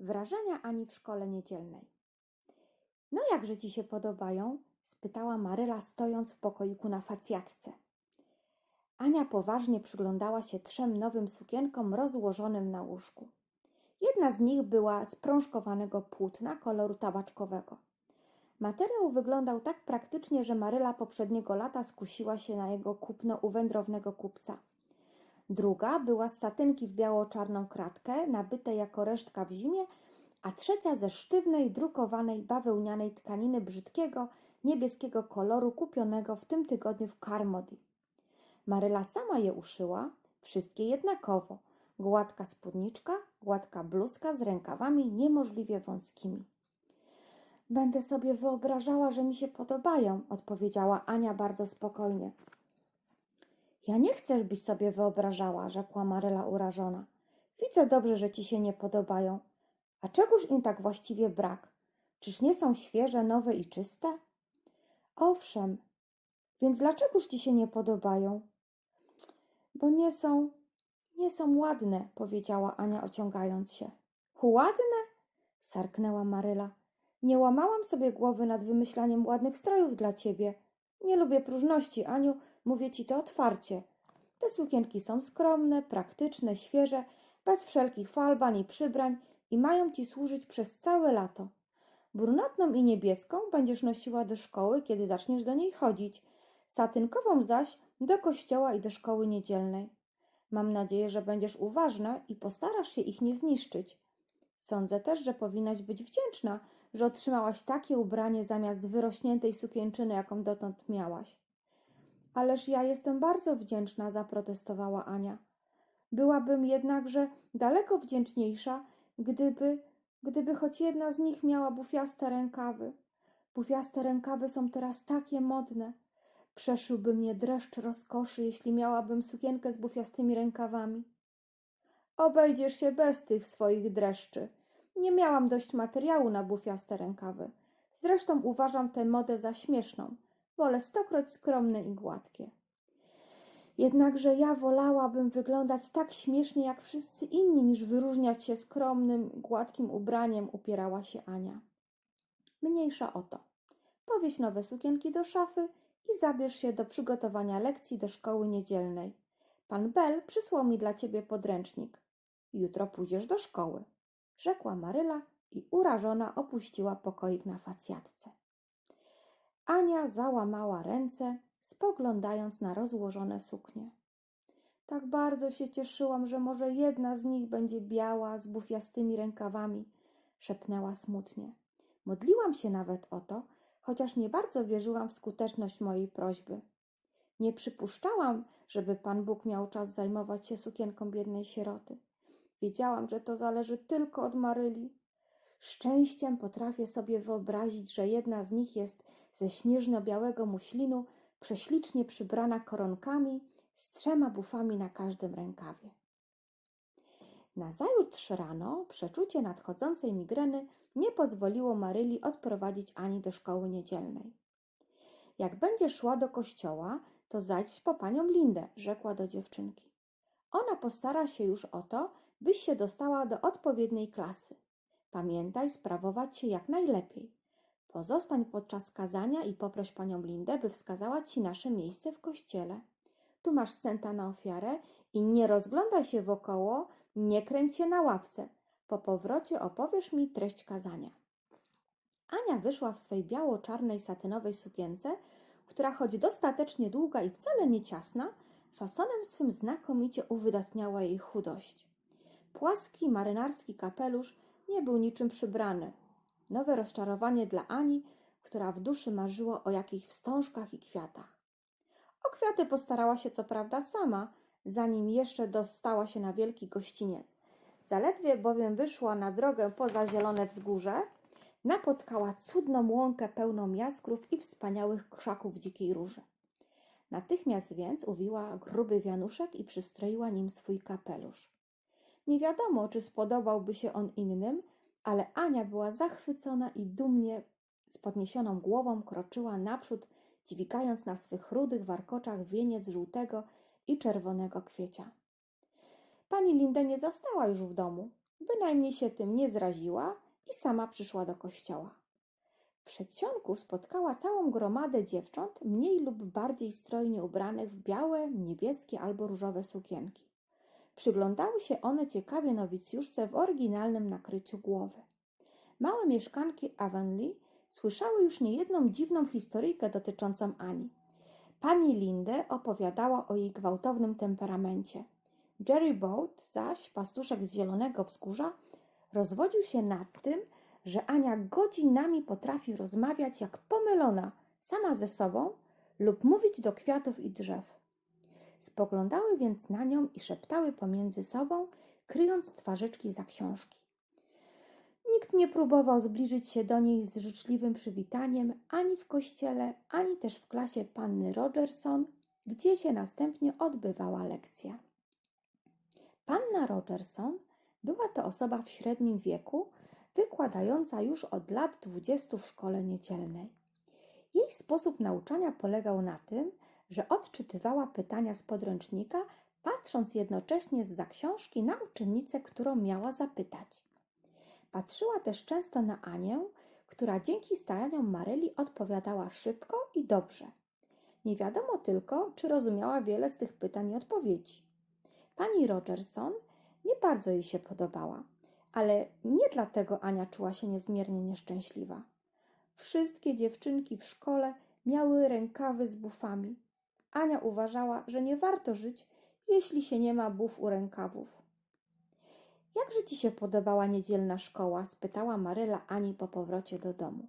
Wrażenia Ani w szkole niedzielnej. No jakże ci się podobają? spytała Maryla, stojąc w pokoiku na facjatce. Ania poważnie przyglądała się trzem nowym sukienkom rozłożonym na łóżku. Jedna z nich była z prążkowanego płótna koloru tabaczkowego. Materiał wyglądał tak praktycznie, że Maryla poprzedniego lata skusiła się na jego kupno u wędrownego kupca. Druga była z satynki w biało-czarną kratkę, nabytej jako resztka w zimie, a trzecia ze sztywnej, drukowanej, bawełnianej tkaniny brzydkiego, niebieskiego koloru kupionego w tym tygodniu w Carmody. Maryla sama je uszyła, wszystkie jednakowo. Gładka spódniczka, gładka bluzka z rękawami niemożliwie wąskimi. Będę sobie wyobrażała, że mi się podobają, odpowiedziała Ania bardzo spokojnie. Ja nie chcę, byś sobie wyobrażała, rzekła Maryla urażona. Widzę dobrze, że ci się nie podobają. A czegoż im tak właściwie brak? Czyż nie są świeże, nowe i czyste? Owszem, więc dlaczegoż ci się nie podobają? Bo nie są, nie są ładne, powiedziała Ania, ociągając się. Ładne? sarknęła Maryla. Nie łamałam sobie głowy nad wymyślaniem ładnych strojów dla ciebie. Nie lubię próżności, Aniu, mówię ci to otwarcie. Te sukienki są skromne, praktyczne, świeże, bez wszelkich falban i przybrań i mają ci służyć przez całe lato. Brunatną i niebieską będziesz nosiła do szkoły, kiedy zaczniesz do niej chodzić, satynkową zaś do kościoła i do szkoły niedzielnej. Mam nadzieję, że będziesz uważna i postarasz się ich nie zniszczyć. Sądzę też, że powinnaś być wdzięczna, że otrzymałaś takie ubranie zamiast wyrośniętej sukienczyny, jaką dotąd miałaś. Ależ ja jestem bardzo wdzięczna, zaprotestowała Ania. Byłabym jednakże daleko wdzięczniejsza, gdyby, gdyby choć jedna z nich miała bufiaste rękawy. Bufiaste rękawy są teraz takie modne. Przeszyłby mnie dreszcz rozkoszy, jeśli miałabym sukienkę z bufiastymi rękawami. Obejdziesz się bez tych swoich dreszczy. Nie miałam dość materiału na bufiaste rękawy. Zresztą uważam tę modę za śmieszną. Wolę stokroć skromne i gładkie. Jednakże ja wolałabym wyglądać tak śmiesznie jak wszyscy inni, niż wyróżniać się skromnym, gładkim ubraniem, upierała się Ania. Mniejsza o to. Powieś nowe sukienki do szafy i zabierz się do przygotowania lekcji do szkoły niedzielnej. Pan Bell przysłał mi dla ciebie podręcznik. Jutro pójdziesz do szkoły, rzekła Maryla i urażona opuściła pokoik na facjatce. Ania załamała ręce, spoglądając na rozłożone suknie. Tak bardzo się cieszyłam, że może jedna z nich będzie biała, z bufiastymi rękawami, szepnęła smutnie. Modliłam się nawet o to, chociaż nie bardzo wierzyłam w skuteczność mojej prośby. Nie przypuszczałam, żeby Pan Bóg miał czas zajmować się sukienką biednej sieroty. Wiedziałam, że to zależy tylko od Maryli. Szczęściem potrafię sobie wyobrazić, że jedna z nich jest ze śnieżno-białego muślinu, prześlicznie przybrana koronkami, z trzema bufami na każdym rękawie. Nazajutrz rano przeczucie nadchodzącej migreny nie pozwoliło Maryli odprowadzić Ani do szkoły niedzielnej. Jak będzie szła do kościoła, to zajdź po panią Lindę, rzekła do dziewczynki. Ona postara się już o to, byś się dostała do odpowiedniej klasy. Pamiętaj sprawować się jak najlepiej. Pozostań podczas kazania i poproś panią Lindę, by wskazała ci nasze miejsce w kościele. Tu masz centa na ofiarę i nie rozglądaj się wokoło, nie kręć się na ławce. Po powrocie opowiesz mi treść kazania. Ania wyszła w swej biało-czarnej satynowej sukience, która choć dostatecznie długa i wcale nie ciasna, fasonem swym znakomicie uwydatniała jej chudość. Płaski marynarski kapelusz nie był niczym przybrany. Nowe rozczarowanie dla Ani, która w duszy marzyła o jakichś wstążkach i kwiatach. O kwiaty postarała się co prawda sama, zanim jeszcze dostała się na wielki gościniec. Zaledwie bowiem wyszła na drogę poza zielone wzgórze, napotkała cudną łąkę pełną jaskrów i wspaniałych krzaków dzikiej róży. Natychmiast więc uwiła gruby wianuszek i przystroiła nim swój kapelusz. Nie wiadomo, czy spodobałby się on innym, ale Ania była zachwycona i dumnie z podniesioną głową kroczyła naprzód, dźwigając na swych rudych warkoczach wieniec żółtego i czerwonego kwiecia. Pani Lindę nie zastała już w domu. bynajmniej się tym nie zraziła i sama przyszła do kościoła. W przedsionku spotkała całą gromadę dziewcząt, mniej lub bardziej strojnie ubranych w białe, niebieskie albo różowe sukienki. Przyglądały się one ciekawie nowicjuszce w oryginalnym nakryciu głowy. Małe mieszkanki Avonlea słyszały już niejedną dziwną historyjkę dotyczącą Ani. Pani Linde opowiadała o jej gwałtownym temperamencie. Jerry Boat zaś, pastuszek z Zielonego Wzgórza, rozwodził się nad tym, że Ania godzinami potrafi rozmawiać jak pomylona sama ze sobą lub mówić do kwiatów i drzew. Spoglądały więc na nią i szeptały pomiędzy sobą, kryjąc twarzyczki za książki. Nikt nie próbował zbliżyć się do niej z życzliwym przywitaniem ani w kościele, ani też w klasie panny Rogerson, gdzie się następnie odbywała lekcja. Panna Rogerson była to osoba w średnim wieku, wykładająca już od lat dwudziestu w szkole niedzielnej. Jej sposób nauczania polegał na tym, że odczytywała pytania z podręcznika, patrząc jednocześnie z za książki na uczennicę, którą miała zapytać. Patrzyła też często na Anię, która dzięki staraniom Maryli odpowiadała szybko i dobrze. Nie wiadomo tylko, czy rozumiała wiele z tych pytań i odpowiedzi. Pani Rogerson nie bardzo jej się podobała, ale nie dlatego Ania czuła się niezmiernie nieszczęśliwa. Wszystkie dziewczynki w szkole miały rękawy z bufami. Ania uważała, że nie warto żyć, jeśli się nie ma buf u rękawów. Jakże ci się podobała niedzielna szkoła? spytała Maryla Ani po powrocie do domu.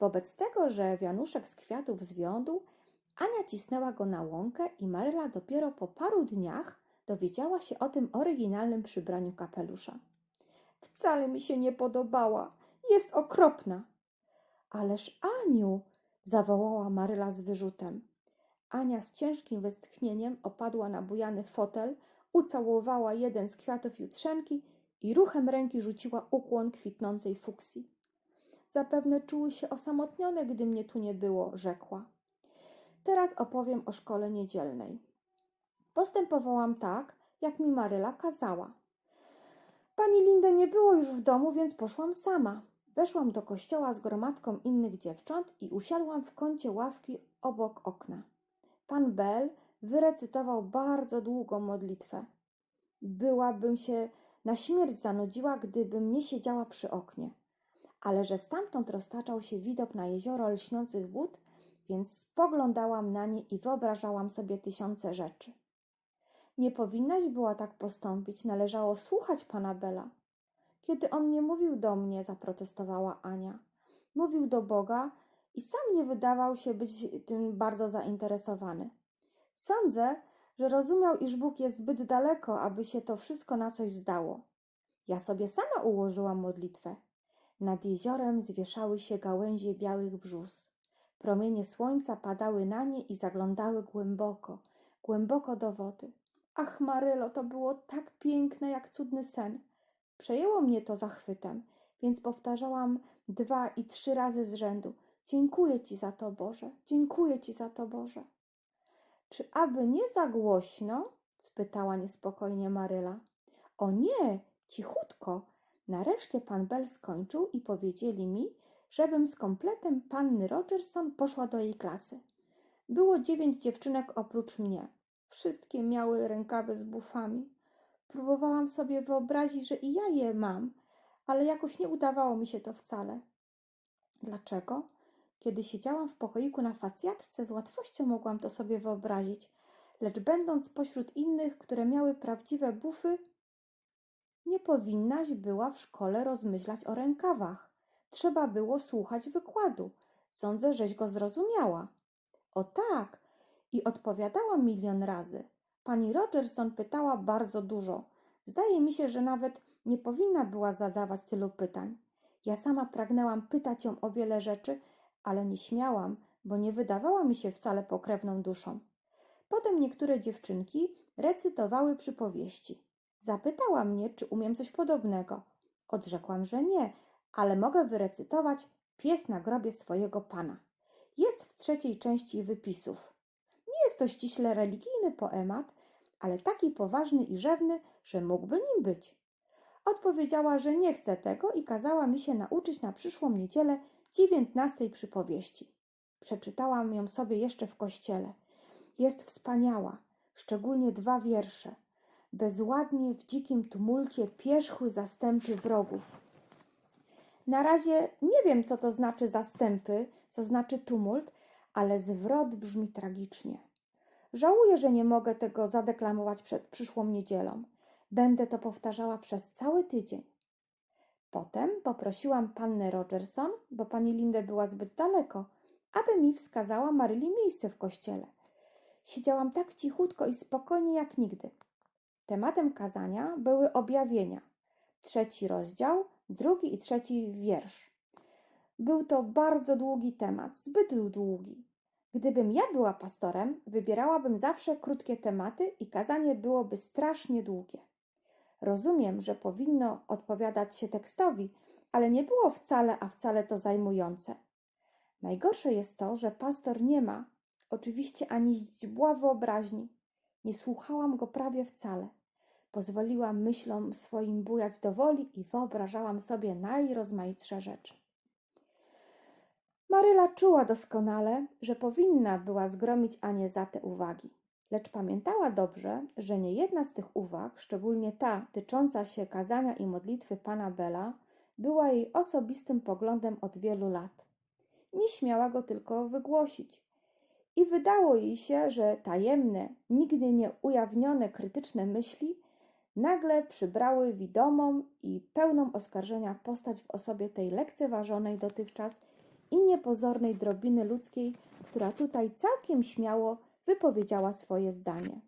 Wobec tego, że wianuszek z kwiatów zwiądu, Ania cisnęła go na łąkę i Maryla dopiero po paru dniach dowiedziała się o tym oryginalnym przybraniu kapelusza. Wcale mi się nie podobała. Jest okropna. Ależ Aniu, zawołała Maryla z wyrzutem. Ania z ciężkim westchnieniem opadła na bujany fotel, ucałowała jeden z kwiatów jutrzenki i ruchem ręki rzuciła ukłon kwitnącej fuksji. Zapewne czuły się osamotnione, gdy mnie tu nie było, rzekła. Teraz opowiem o szkole niedzielnej. Postępowałam tak, jak mi Maryla kazała. Pani Linda nie było już w domu, więc poszłam sama. Weszłam do kościoła z gromadką innych dziewcząt i usiadłam w kącie ławki obok okna. Pan Bell wyrecytował bardzo długą modlitwę. Byłabym się na śmierć zanudziła, gdybym nie siedziała przy oknie. Ale że stamtąd roztaczał się widok na jezioro lśniących wód, więc spoglądałam na nie i wyobrażałam sobie tysiące rzeczy. Nie powinnaś była tak postąpić, należało słuchać pana Bela. Kiedy on nie mówił do mnie, zaprotestowała Ania. Mówił do Boga i sam nie wydawał się być tym bardzo zainteresowany. Sądzę, że rozumiał, iż Bóg jest zbyt daleko, aby się to wszystko na coś zdało. Ja sobie sama ułożyłam modlitwę. Nad jeziorem zwieszały się gałęzie białych brzus. Promienie słońca padały na nie i zaglądały głęboko, głęboko do wody. Ach, Marylo, to było tak piękne jak cudny sen. Przejęło mnie to zachwytem, więc powtarzałam dwa i trzy razy z rzędu. Dziękuję Ci za to, Boże, dziękuję Ci za to, Boże. Czy aby nie za głośno? spytała niespokojnie Maryla. O nie, cichutko. Nareszcie pan Bell skończył i powiedzieli mi, żebym z kompletem panny Rogerson poszła do jej klasy. Było dziewięć dziewczynek oprócz mnie. Wszystkie miały rękawy z bufami. Próbowałam sobie wyobrazić, że i ja je mam, ale jakoś nie udawało mi się to wcale. Dlaczego? Kiedy siedziałam w pokoiku na facjatce, z łatwością mogłam to sobie wyobrazić, lecz będąc pośród innych, które miały prawdziwe bufy, nie powinnaś była w szkole rozmyślać o rękawach. Trzeba było słuchać wykładu. Sądzę, żeś go zrozumiała. O tak, i odpowiadała milion razy. Pani Rogerson pytała bardzo dużo. Zdaje mi się, że nawet nie powinna była zadawać tylu pytań. Ja sama pragnęłam pytać ją o wiele rzeczy, ale nie śmiałam, bo nie wydawała mi się wcale pokrewną duszą. Potem niektóre dziewczynki recytowały przypowieści. Zapytała mnie, czy umiem coś podobnego. Odrzekłam, że nie, ale mogę wyrecytować Pies na grobie swojego pana. Jest w trzeciej części wypisów. Nie jest to ściśle religijny poemat, ale taki poważny i rzewny, że mógłby nim być. odpowiedziała, że nie chce tego i kazała mi się nauczyć na przyszłą niedzielę dziewiętnastej przypowieści. Przeczytałam ją sobie jeszcze w kościele. Jest wspaniała, szczególnie dwa wiersze. Bezładnie w dzikim tumulcie pierzchły zastępy wrogów. Na razie nie wiem, co to znaczy zastępy, co znaczy tumult, ale zwrot brzmi tragicznie. Żałuję, że nie mogę tego zadeklamować przed przyszłą niedzielą. Będę to powtarzała przez cały tydzień. Potem poprosiłam pannę Rogerson, bo pani Lindę była zbyt daleko, aby mi wskazała Maryli miejsce w kościele. Siedziałam tak cichutko i spokojnie jak nigdy. Tematem kazania były objawienia. Trzeci rozdział, drugi i trzeci wiersz. Był to bardzo długi temat, zbyt długi. Gdybym ja była pastorem, wybierałabym zawsze krótkie tematy i kazanie byłoby strasznie długie. Rozumiem, że powinno odpowiadać się tekstowi, ale nie było wcale, a wcale to zajmujące. Najgorsze jest to, że pastor nie ma, oczywiście ani źdźbła wyobraźni. Nie słuchałam go prawie wcale. Pozwoliłam myślom swoim bujać do woli i wyobrażałam sobie najrozmaitsze rzeczy. Maryla czuła doskonale, że powinna była zgromić Anię za te uwagi, lecz pamiętała dobrze, że nie jedna z tych uwag, szczególnie ta tycząca się kazania i modlitwy pana Bela, była jej osobistym poglądem od wielu lat. Nie śmiała go tylko wygłosić. I wydało jej się, że tajemne, nigdy nie ujawnione krytyczne myśli nagle przybrały widomą i pełną oskarżenia postać w osobie tej lekceważonej dotychczas i niepozornej drobiny ludzkiej, która tutaj całkiem śmiało wypowiedziała swoje zdanie.